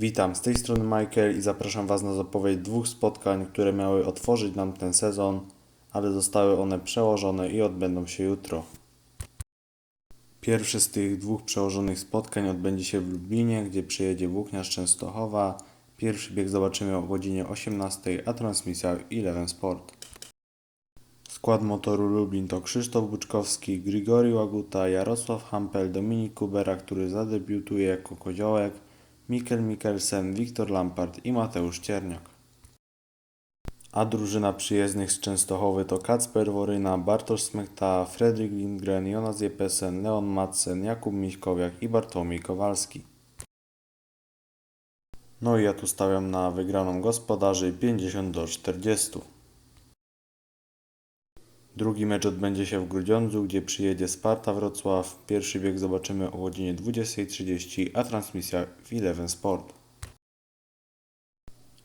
Witam, z tej strony Michael i zapraszam Was na zapowiedź dwóch spotkań, które miały otworzyć nam ten sezon, ale zostały one przełożone i odbędą się jutro. Pierwsze z tych dwóch przełożonych spotkań odbędzie się w Lublinie, gdzie przyjedzie włókniarz Częstochowa. Pierwszy bieg zobaczymy o godzinie 18, a transmisja Eleven Sport. Skład motoru Lublin to Krzysztof Buczkowski, Grigori Łaguta, Jarosław Hampel, Dominik Kubera, który zadebiutuje jako koziołek, Mikkel Mikkelsen, Wiktor Lampard i Mateusz Cierniak. A drużyna przyjezdnych z Częstochowy to Kacper Woryna, Bartosz Smekta, Fredrik Lindgren, Jonas Jepesen, Leon Madsen, Jakub Miśkowiak i Bartłomiej Kowalski. No i ja tu stawiam na wygraną gospodarzy 50 do 40. Drugi mecz odbędzie się w Grudziądzu, gdzie przyjedzie Sparta Wrocław. Pierwszy bieg zobaczymy o godzinie 20.30, a transmisja w Eleven Sport.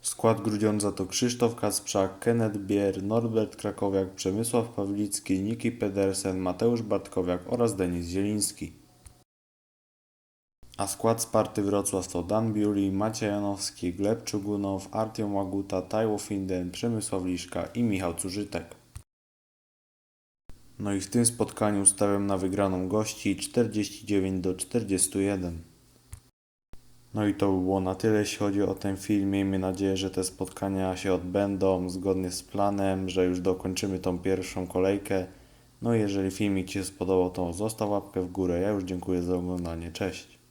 Skład Grudziądza to Krzysztof Kasprzak, Kenneth Bier, Norbert Krakowiak, Przemysław Pawlicki, Niki Pedersen, Mateusz Bartkowiak oraz Denis Zieliński. A skład Sparty Wrocław to Dan Biuli, Maciej Janowski, Gleb Czugunow, Artiom Łaguta, Tajło Finden, Przemysław Liszka i Michał Cużytek. No i w tym spotkaniu stawiam na wygraną gości 49 do 41. No i to by było na tyle, jeśli chodzi o ten film. Miejmy nadzieję, że te spotkania się odbędą zgodnie z planem, że już dokończymy tą pierwszą kolejkę. No i jeżeli filmik Ci się spodobał, to zostaw łapkę w górę. Ja już dziękuję za oglądanie. Cześć.